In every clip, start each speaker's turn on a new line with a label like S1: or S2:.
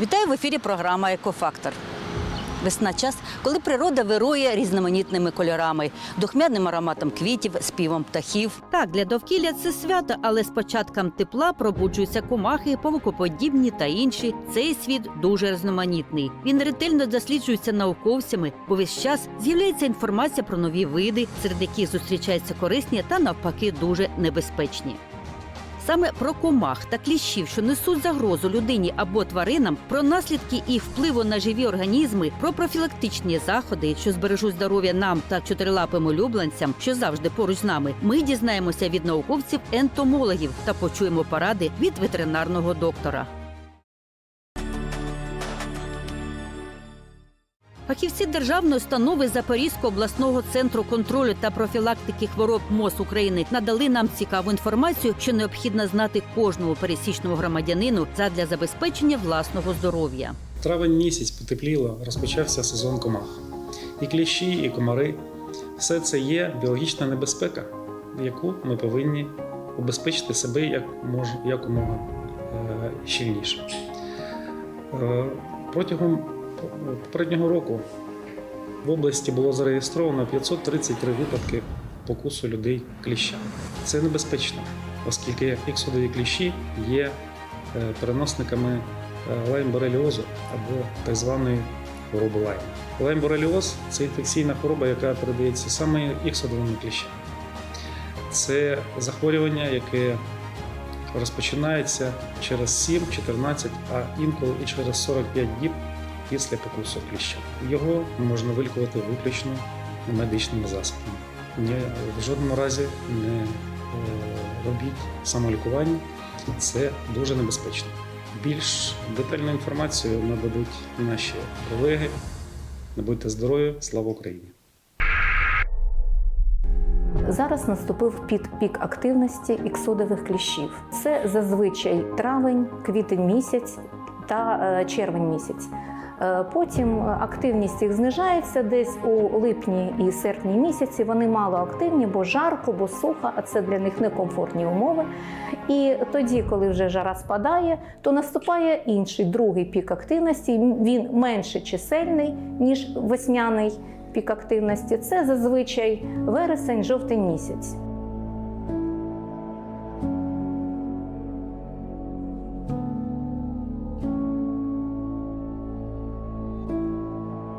S1: Вітаю в ефірі програма Екофактор. Весна час, коли природа вирує різноманітними кольорами, духмяним ароматом квітів, співом птахів. Так, для довкілля це свято, але з початком тепла пробуджуються комахи, павукоподібні та інші. Цей світ дуже різноманітний. Він ретельно досліджується науковцями, бо весь час з'являється інформація про нові види, серед яких зустрічаються корисні та навпаки дуже небезпечні. Саме про комах та кліщів, що несуть загрозу людині або тваринам, про наслідки і впливу на живі організми, про профілактичні заходи, що збережуть здоров'я нам та чотирилапим улюбленцям, що завжди поруч з нами. Ми дізнаємося від науковців ентомологів та почуємо поради від ветеринарного доктора. Фахівці державної установи Запорізького обласного центру контролю та профілактики хвороб МОЗ України надали нам цікаву інформацію, що необхідно знати кожному пересічному громадянину задля забезпечення власного здоров'я.
S2: Травень місяць потепліло, розпочався сезон комах. І кліщі, і комари все це є біологічна небезпека, яку ми повинні убезпечити себе як мож, якомога е, щільніше. Е, Протягом попереднього року в області було зареєстровано 533 випадки покусу людей кліщами. Це небезпечно, оскільки іксодові кліщі є е, переносниками е, лайм-бореліозу або так званої хвороби лайм. Лайм-бореліоз – це інфекційна хвороба, яка передається саме іксодовими кліщами. Це захворювання, яке розпочинається через 7, 14, а інколи і через 45 діб після покусу кліща. Його можна вилікувати виключно медичними засобами. Ні, в жодному разі не е, робіть самолікування. Це дуже небезпечно. Більш детальну інформацію нададуть наші колеги. Не будьте здорові, слава Україні!
S3: Зараз наступив під пік активності іксодових кліщів. Це зазвичай травень, квітень місяць та е, червень місяць. Е, Потім активність їх знижається десь у липні і серпні місяці. Вони мало активні, бо жарко, бо сухо, а це для них некомфортні умови. І тоді, коли вже жара спадає, то наступає інший другий пік активності. Він менше чисельний ніж весняний пік активності. Це зазвичай вересень, жовтень місяць.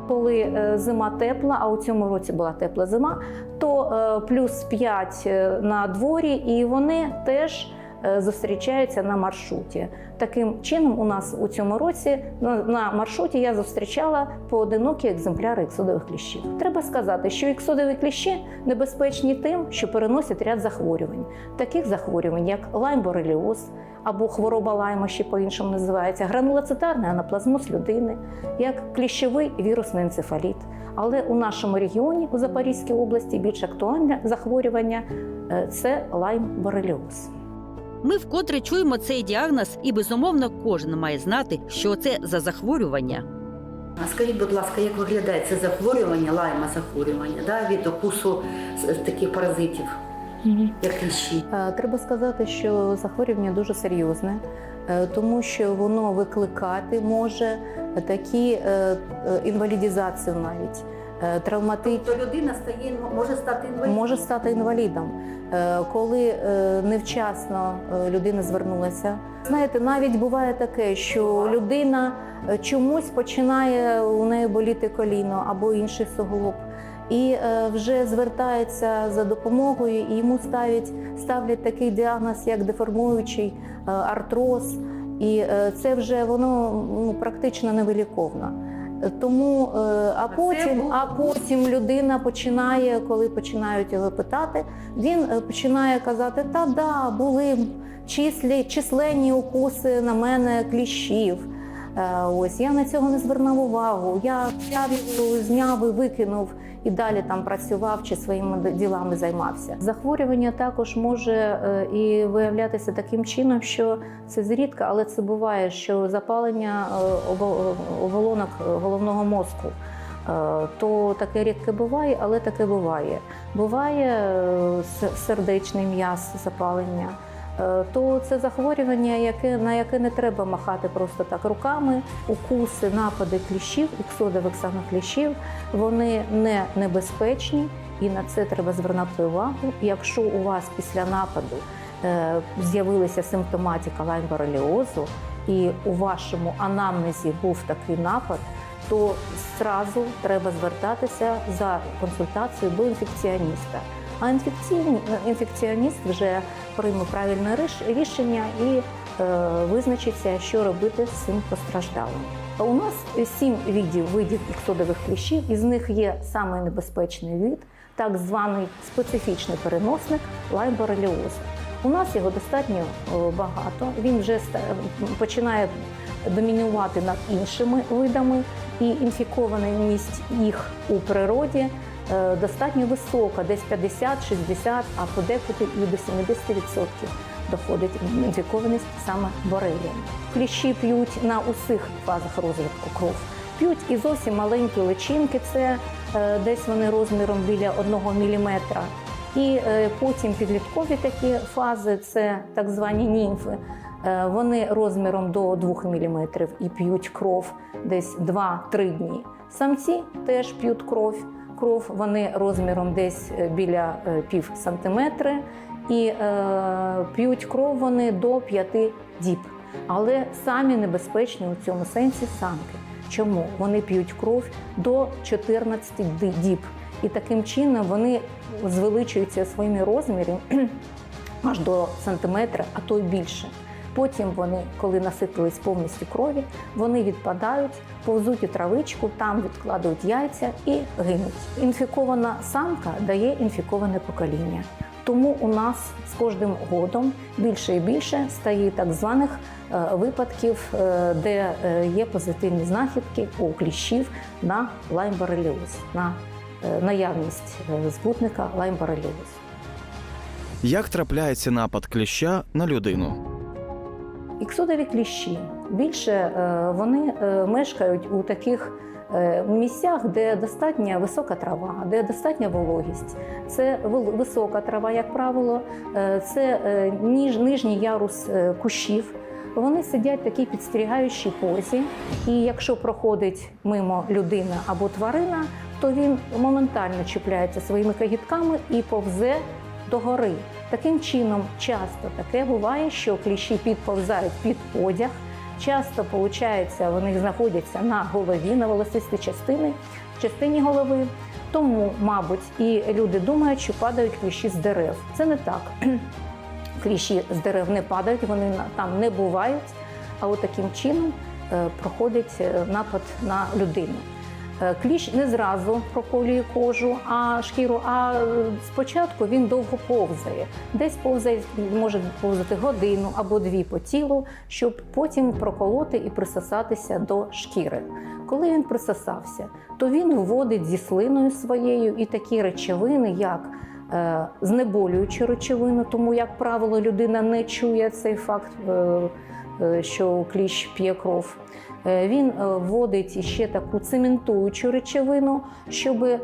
S3: Коли е, зима тепла, а у цьому році була тепла зима, то е, плюс 5 на дворі, і вони теж е, зустрічаються на маршруті. Таким чином, у нас у цьому році на, на маршруті я зустрічала поодинокі екземпляри іксодових кліщів. Треба сказати, що іксодові кліщі небезпечні тим, що переносять ряд захворювань, таких захворювань, як лайм-бореліоз або хвороба лайма, ще по-іншому називається, гранулоцитарний анаплазмоз людини, як кліщовий вірусний енцефаліт. Але у нашому регіоні, у Запорізькій області, більш актуальне захворювання е, це лайм-бореліоз.
S1: Ми вкотре чуємо цей діагноз, і безумовно кожен має знати, що це за захворювання.
S4: А скажіть, будь ласка, як виглядає це захворювання, лайма захворювання, да, від укусу з таких паразитів, як кліщі?
S3: Е, Треба сказати, що захворювання дуже серйозне, е, тому що воно викликати може такі е, інвалідізацію навіть, е, травмати...
S4: Тобто людина стає, може стати інвалідом?
S3: може стати інвалідом, коли невчасно людина звернулася. Знаєте, навіть буває таке, що людина чомусь починає у неї боліти коліно або інший суглоб. І е, вже звертається за допомогою, і йому ставлять, ставлять такий діагноз, як деформуючий е, артроз, і е, це вже воно ну, практично невиліковно. Тому, а потім, а потім людина починає, коли починають його питати, він починає казати: та да, були числі, численні укуси на мене кліщів. Е, Ось я на цього не звернув увагу. Я взяв його, зняв і викинув і далі там працював чи своїми ділами займався. Захворювання також може е, і виявлятися таким чином, що це зрідка, але це буває, що запалення е, оболонок е, головного мозку. То таке рідке буває, але таке буває. Буває сердечний м'яз, запалення, то це захворювання, яке, на яке не треба махати просто так руками. Укуси, напади кліщів, іксодових саме кліщів, вони не небезпечні, і на це треба звернути увагу. Якщо у вас після нападу е, з'явилася симптоматика лайм-бореліозу, і у вашому анамнезі був такий напад, то зразу треба звертатися за консультацією до інфекціоніста. А інфекційний інфекціоніст вже прийме правильне рішення і е, визначиться, що робити з цим постраждалим. У нас сім видів видів іксодових кліщів, із них є самий небезпечний від, так званий специфічний переносник лайбореліозу. У нас його достатньо багато. Він вже починає домінувати над іншими видами, і інфікованість їх у природі е, достатньо висока, десь 50-60, а подекуди і до 70% доходить інфікованість саме борелієм. Кліщі п'ють на усіх фазах розвитку кров. П'ють і зовсім маленькі личинки, це е, десь вони розміром біля 1 мм. І е, потім підліткові такі фази, це так звані німфи. Е, Вони розміром до 2 мм і п'ють кров десь 2-3 дні. Самці теж п'ють кров. Кров вони розміром десь е, біля е, пів сантиметри і е, п'ють кров вони до 5 діб. Але самі небезпечні у цьому сенсі самки. Чому? Вони п'ють кров до 14 діб. І таким чином вони звеличуються своїми розмірами аж до сантиметра, а то й більше. Потім вони, коли наситились повністю крові, вони відпадають, повзуть у травичку, там відкладають яйця і гинуть. Інфікована самка дає інфіковане покоління. Тому у нас з кожним годом більше і більше стає так званих е, випадків, е, де е, є позитивні знахідки у кліщів на лаймбореліоз, на наявність збутника лаймбореліоз.
S5: Як трапляється напад кліща на людину?
S3: Іксодові кліщі більше е, вони е, мешкають у таких е, місцях, де достатня висока трава, де достатня вологість. Це висока трава, як правило, це ніж, нижній ярус кущів. Вони сидять в такій підстерігаючій позі, і якщо проходить мимо людина або тварина, то він моментально чіпляється своїми кагітками і повзе до гори. Таким чином, часто таке буває, що кліщі підповзають під одяг. Часто виходить, вони знаходяться на голові, на волосистій частині, частині голови. Тому, мабуть, і люди думають, що падають кліщі з дерев. Це не так. Кліщі з дерев не падають, вони там не бувають. А от таким чином е, проходить е, напад на людину. Е, Кліщ не зразу проколює кожу, а шкіру, а е, спочатку він довго повзає. Десь повзає, може повзати годину або дві по тілу, щоб потім проколоти і присосатися до шкіри. Коли він присосався, то він вводить зі слиною своєю і такі речовини, як е, знеболюючу речовину, тому, як правило, людина не чує цей факт, що кліщ п'є кров. Е, Він е, вводить ще таку цементуючу речовину, щоб е,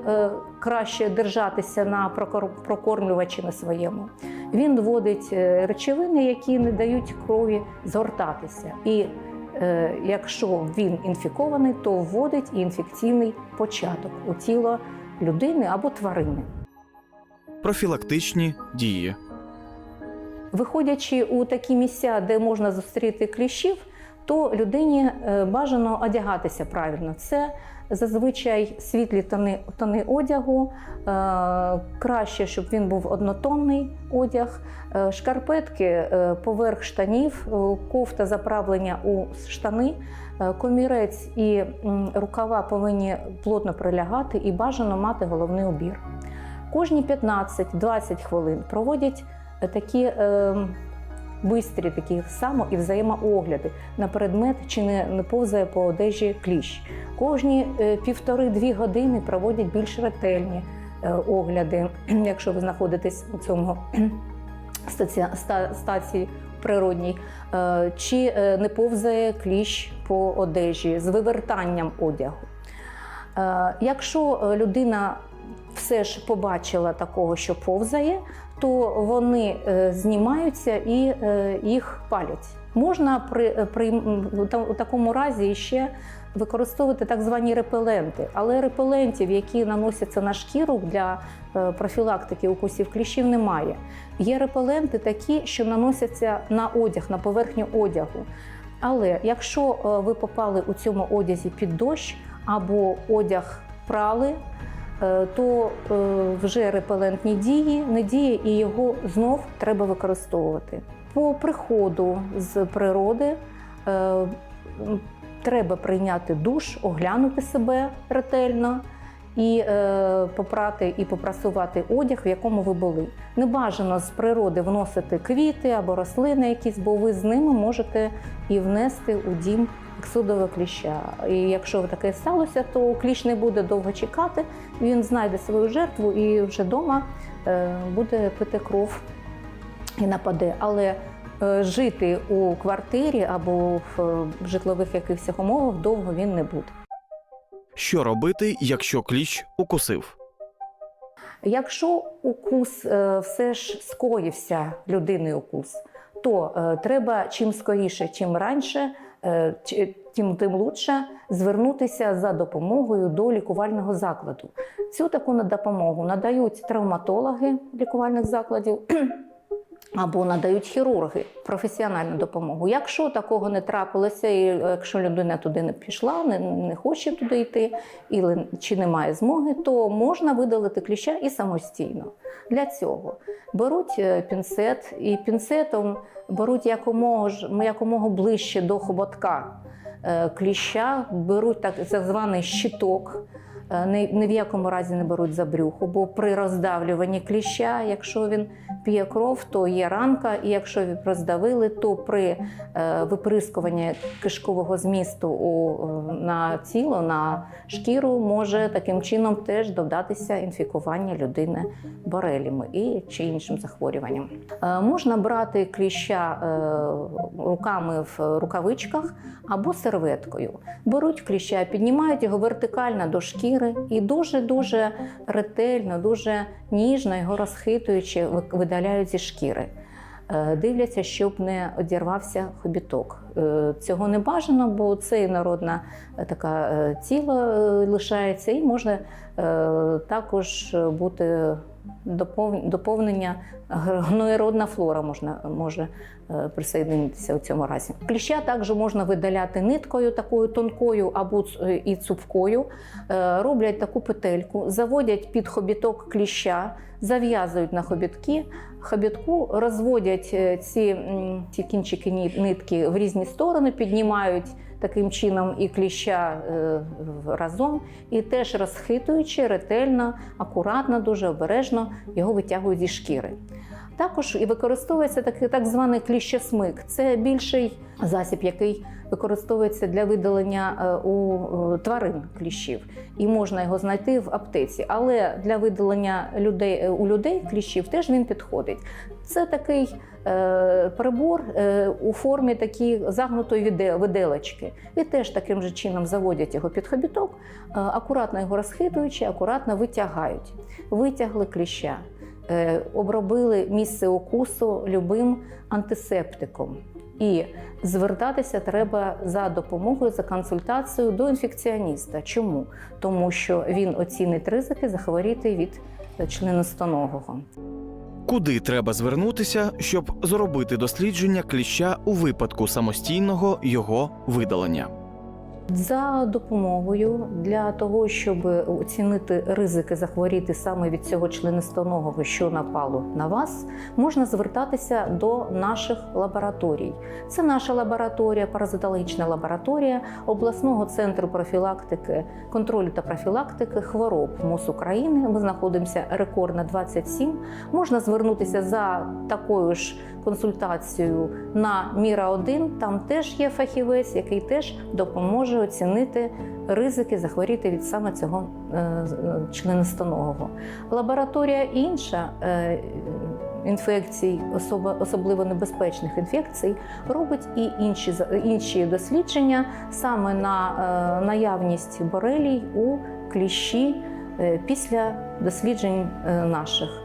S3: краще держатися на прокор- прокормлювачі на своєму. Він вводить речовини, які не дають крові згортатися. І якщо він інфікований, то вводить і інфекційний початок у тіло людини або тварини.
S5: Профілактичні дії.
S3: Виходячи у такі місця, де можна зустріти кліщів, то людині е, бажано одягатися правильно. Це зазвичай світлі тони, тони одягу, е, краще, щоб він був однотонний одяг, е, шкарпетки поверх штанів, кофта заправлення у штани, комірець і рукава повинні плотно прилягати і бажано мати головний убір. Кожні 15-20 хвилин проводять такі е, бистрі такі само і взаємоогляди на предмет, чи не, не повзає по одежі кліщ. Кожні е, півтори-дві години проводять більш ретельні е, огляди, якщо ви знаходитесь у цьому стаці- ста- стації природній, е, чи не повзає кліщ по одежі з вивертанням одягу. Якщо людина все ж побачила такого, що повзає, то вони е, знімаються і е, їх палять. Можна при, е, при у такому разі ще використовувати так звані репеленти, але репелентів, які наносяться на шкіру для профілактики укусів кліщів, немає. Є репеленти такі, що наносяться на одяг, на поверхню одягу. Але якщо ви попали у цьому одязі під дощ або одяг прали, то е, вже репелентні дії не діє і його знов треба використовувати. По приходу з природи е, треба прийняти душ, оглянути себе ретельно і е, попрати і попрасувати одяг, в якому ви були. Не бажано з природи вносити квіти або рослини якісь, бо ви з ними можете і внести у дім ексудового кліща. І якщо таке сталося, то кліщ не буде довго чекати, він знайде свою жертву і вже вдома е, буде пити кров і нападе. Але е, жити у квартирі або в е, житлових якихось умовах довго він не буде.
S5: Що робити, якщо кліщ укусив?
S3: Якщо укус все ж скоївся людиною укус, то треба чим скоріше, чим раніше, тим тим лучше звернутися за допомогою до лікувального закладу. Цю таку допомогу надають травматологи лікувальних закладів. Або надають хірурги професіональну допомогу. Якщо такого не трапилося, і е, якщо людина туди не пішла, не, не хоче туди йти, і, чи не має змоги, то можна видалити кліща і самостійно. Для цього беруть е, пінцет, і пінцетом беруть якомога, якомога ближче до хоботка е, кліща, беруть так званий щиток. Е, Ні, ні в якому разі не беруть за брюхо, бо при роздавлюванні кліща, якщо він п'є кров, то є ранка, і якщо ви роздавили, то при е, виприскуванні кишкового змісту у, е, на тіло, на шкіру, може таким чином теж додатися інфікування людини бореліми і чи іншим захворюванням. Можна брати кліща руками в рукавичках або серветкою. Беруть кліща, піднімають його вертикально до шкіри і дуже-дуже ретельно, дуже ніжно його розхитуючи, видаляють зі шкіри. Е, Дивляться, щоб не одірвався хобіток. Е, Цього не бажано, бо це інородна е, така тіло лишається, і може е, також бути доповнення гноєродна флора можна, може е, присоединитися у цьому разі. Кліща також можна видаляти ниткою такою тонкою або е, і цупкою. Е, Роблять таку петельку, заводять під хобіток кліща, зав'язують на хобітки. Хобітку розводять ці, ці кінчики нитки в різні сторони, піднімають таким чином і кліща е, разом, і теж розхитуючи ретельно, акуратно, дуже обережно його витягують зі шкіри. Також і використовується такий так званий кліщесмик. Це більший засіб, який використовується для видалення е, у е, тварин кліщів, і можна його знайти в аптеці. Але для видалення людей е, у людей кліщів теж він підходить. Це такий е, прибор е, у формі такі загнутої виделочки. І теж таким же чином заводять його під хобіток, е, акуратно його розхитуючи, акуратно витягають. Витягли кліща. Е, обробили місце укусу любим антисептиком. І звертатися треба за допомогою, за консультацією до інфекціоніста. Чому? Тому що він оцінить ризики захворіти від членистоногого.
S5: Куди треба звернутися, щоб зробити дослідження кліща у випадку самостійного його видалення?
S3: За допомогою для того, щоб оцінити ризики захворіти саме від цього членистоногого, що напало на вас, можна звертатися до наших лабораторій. Це наша лабораторія, паразитологічна лабораторія обласного центру профілактики, контролю та профілактики хвороб МОЗ України. Ми знаходимося рекордно 27. Можна звернутися за такою ж консультацією на Міра 1 Там теж є фахівець, який теж допоможе оцінити ризики захворіти від саме цього е, членистоногого. Лабораторія інша. е, Інфекцій, особливо небезпечних інфекцій, робить і інші, інші дослідження саме на е, наявність борелій у кліщі після досліджень наших.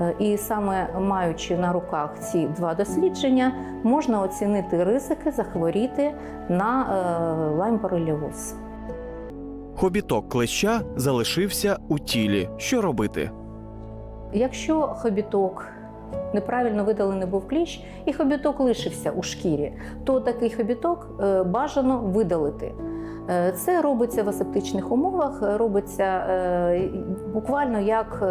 S3: Е, І саме маючи на руках ці два дослідження, можна оцінити ризики захворіти на е.
S5: Хобіток клеща залишився у тілі. Що робити?
S3: Якщо хобіток неправильно видалений був кліщ, і хобіток лишився у шкірі, то такий хобіток е, бажано видалити. Це робиться в асептичних умовах, робиться буквально як,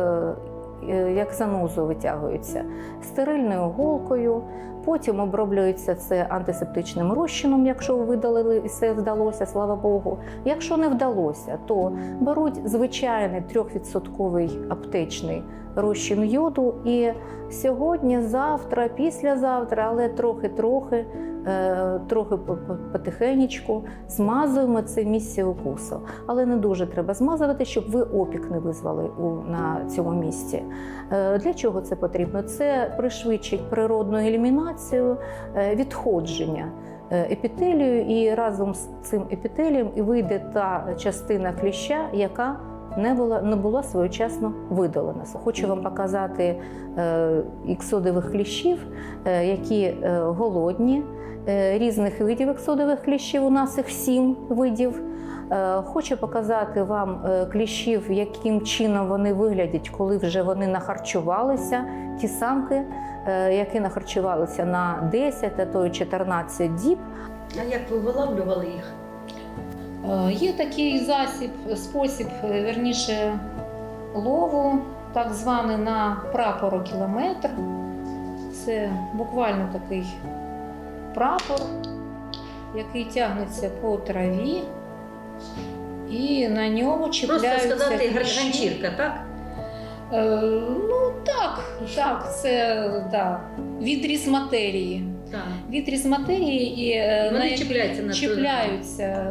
S3: як занозу витягується стерильною голкою. Потім оброблюється це антисептичним розчином, якщо видалили все вдалося, слава Богу. Якщо не вдалося, то беруть звичайний 3% аптечний розчин йоду. І сьогодні, завтра, післязавтра, але трохи-трохи, е, трохи по- по- потихенечку змазуємо це місце укусу. Але не дуже треба змазувати, щоб ви опік не визвали на цьому місці. Е, Для чого це потрібно? Це пришвидшить природну елімінацію, е, відходження е, епітелію, і разом з цим епітелієм і вийде та частина кліща, яка не була, не була своєчасно видалена. Хочу вам показати е, іксодових кліщів, е, які е, голодні, е, різних видів іксодових кліщів. У нас їх сім видів. Е, Хочу показати вам е, кліщів, яким чином вони виглядять, коли вже вони нахарчувалися. Ті самки, е, які нахарчувалися на 10, а то й 14 діб.
S4: А як ви виловлювали їх?
S3: Е, Є такий засіб, спосіб, е, верніше, лову, так званий на прапорокілометр. Це буквально такий прапор, який тягнеться по траві, і на ньому
S4: Просто сказати
S3: кліщі.
S4: так?
S3: Е, ну так, так, це да, відріз матерії.
S4: Так.
S3: Відріз матерії і е,
S4: Вони
S3: на-
S4: чіпляються на ту-
S3: чіпляються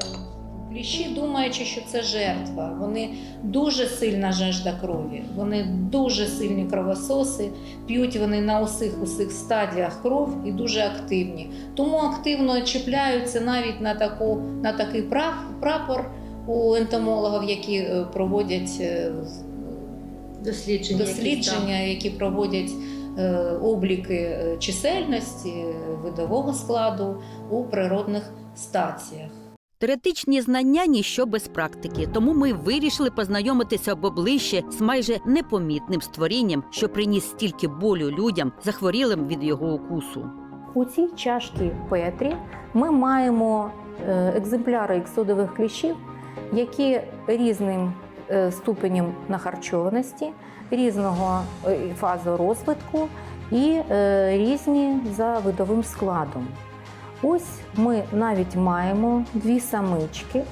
S3: кліщі, думаючи, що це жертва. Вони дуже сильна жажда крові, вони дуже сильні кровососи, п'ють вони на усіх усіх стадіях кров і дуже активні. Тому активно чіпляються навіть на таку на такий прап- прапор у ентомологів, які е, проводять е,
S4: Дослідження.
S3: дослідження, які проводять е, обліки чисельності видового складу у природних стаціях.
S1: Теоретичні знання ніщо без практики, тому ми вирішили познайомитися поближче з майже непомітним створінням, що приніс стільки болю людям, захворілим від його укусу.
S3: У цій чашці Петрі ми маємо е, екземпляри іксодових кліщів, які різним е, ступенем нахарчованості, різного е, фази розвитку і різні за видовим складом. Ось ми навіть маємо дві самички,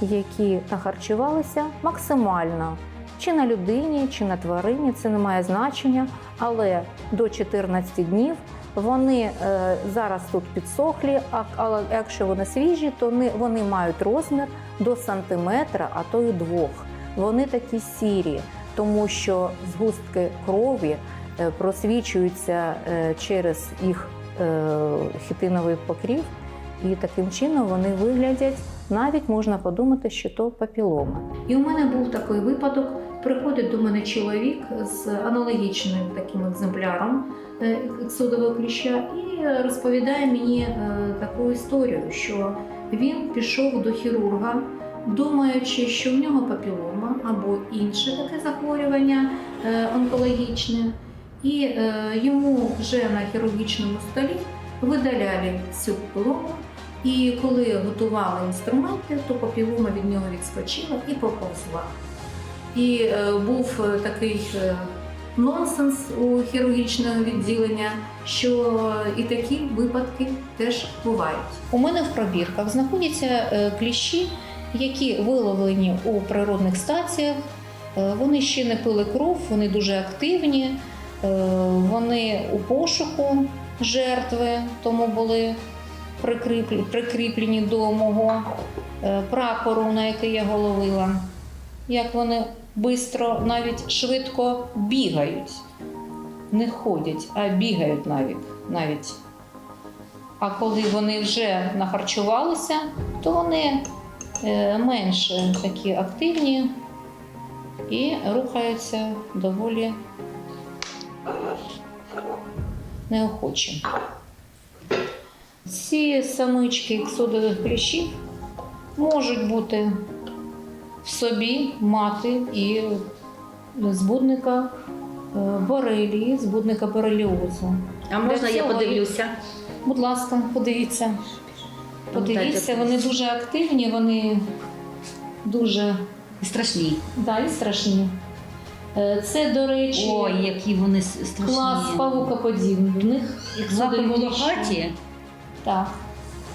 S3: які нахарчувалися максимально чи на людині, чи на тварині, це не має значення, але до 14 днів вони е, зараз тут підсохлі, але якщо вони свіжі, то вони, мають розмір до сантиметра, а то й двох. Вони такі сірі, тому що згустки крові е, просвічуються е, через їх хітиновий покрів, і таким чином вони виглядять. Навіть можна подумати, що то папілома. І у мене був такий випадок. Приходить до мене чоловік з аналогічним таким екземпляром е, ексодового кліща і е, розповідає мені е, таку історію, що він пішов до хірурга, думаючи, що в нього папілома або інше таке захворювання е, онкологічне, і е, йому вже на хірургічному столі видаляли цю папілому. І коли готували інструменти, то папілома від нього відскочила і поповзла. І е, був е, такий е, нонсенс у хірургічного відділення, що і такі випадки теж бувають. У мене в пробірках знаходяться е, кліщі, які виловлені у природних стаціях. Е, Вони ще не пили кров, вони дуже активні, вони у пошуку жертви, тому були прикріплені, прикріплені до мого е, прапору, на який я головила. Як вони швидко, навіть швидко бігають. Не ходять, а бігають навіть. навіть. А коли вони вже нахарчувалися, то вони е, менше такі активні і рухаються доволі неохочі. Ці самички іксодових кліщів можуть бути в собі мати і збудника борелії, збудника бореліозу.
S1: А
S3: можна я подивлюся? Будь ласка, подивіться. Подивіться, вони дуже активні, вони дуже
S1: Страшні.
S3: да, і страшні. Е, Це, до речі,
S1: Ой, які вони страшні.
S3: клас павукоподібних.
S1: Лапи
S3: іксодових
S1: волохаті.
S3: Так,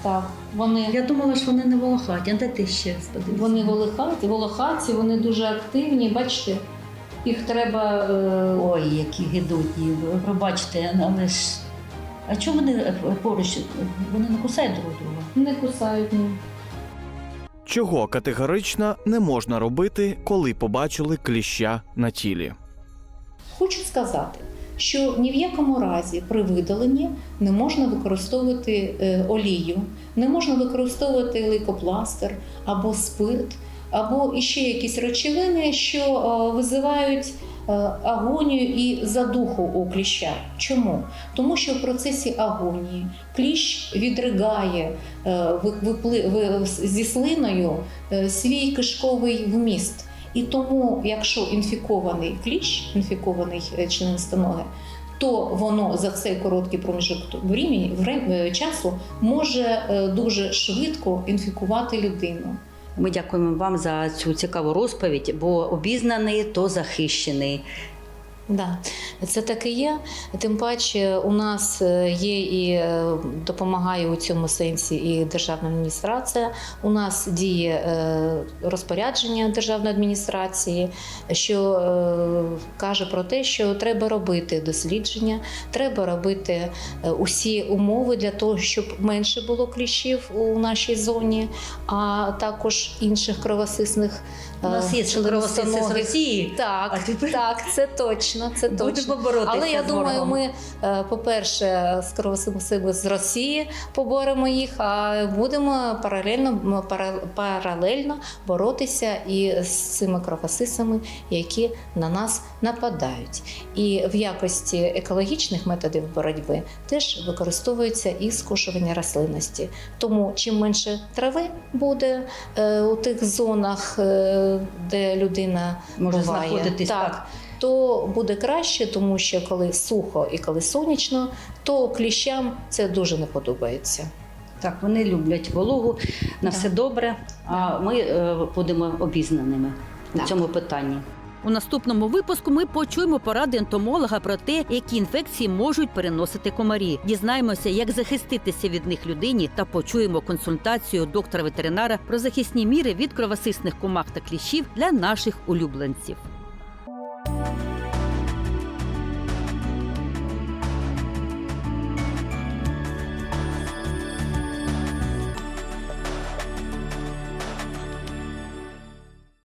S3: так. Вони,
S1: Я думала, що вони не волохаті. А де ти ще подивися?
S3: вони волохаті, волохаті, вони дуже активні. Бачите, їх треба е,
S1: Ой, які гидотні. Ви Пробачте, але ж. А чому вони е, поруч? Вони не кусають друг друга?
S3: не кусають. Ні.
S5: Чого категорично не можна робити, коли побачили кліща на тілі?
S3: Хочу сказати, що ні в якому разі при видаленні не можна використовувати е, олію, не можна використовувати лейкопластир або спирт, або іще якісь речовини, що е, визивають агонію і задуху у кліща. Чому? Тому що в процесі агонії кліщ відригає е, зі слиною е, свій кишковий вміст. І тому, якщо інфікований кліщ, інфікований е, членистоноги, то воно за цей короткий проміжок е, часу може е, дуже швидко інфікувати людину.
S1: Ми дякуємо вам за цю цікаву розповідь, бо обізнаний то захищений.
S3: Да, це так і є. Тим паче, у нас е, є і е, допомагає у цьому сенсі і державна адміністрація. У нас діє е, розпорядження державної адміністрації, що каже про те, що треба робити дослідження, треба робити усі умови для того, щоб менше було кліщів у нашій зоні, а також інших кровосисних.
S1: У нас є кровосиси з. Росії.
S3: Так,
S1: А тепер-
S3: так, це точно, це точно.
S1: Будемо боротися.
S3: Але я
S1: з
S3: думаю, ми, е, по-перше, з кровосисами з Росії поборемо їх, а будемо паралельно, паралельно боротися і з цими кровосисами, які на нас нападають. І в якості екологічних методів боротьби теж використовується і скошування рослинності. Тому чим менше трави буде е, у тих зонах, е, де людина
S1: Може
S3: буває,
S1: знаходитись
S3: так,
S1: так.
S3: то буде краще, тому що коли сухо і коли сонячно, то кліщам це дуже не подобається.
S1: Так, вони люблять вологу, на
S3: Так.
S1: все добре, а ми е, будемо обізнаними у цьому питанні. У наступному випуску ми почуємо поради ентомолога про те, які інфекції можуть переносити комарі. Дізнаємося, як захиститися від них людині, та почуємо консультацію доктора-ветеринара про захисні міри від кровосисних комах та кліщів для наших улюбленців.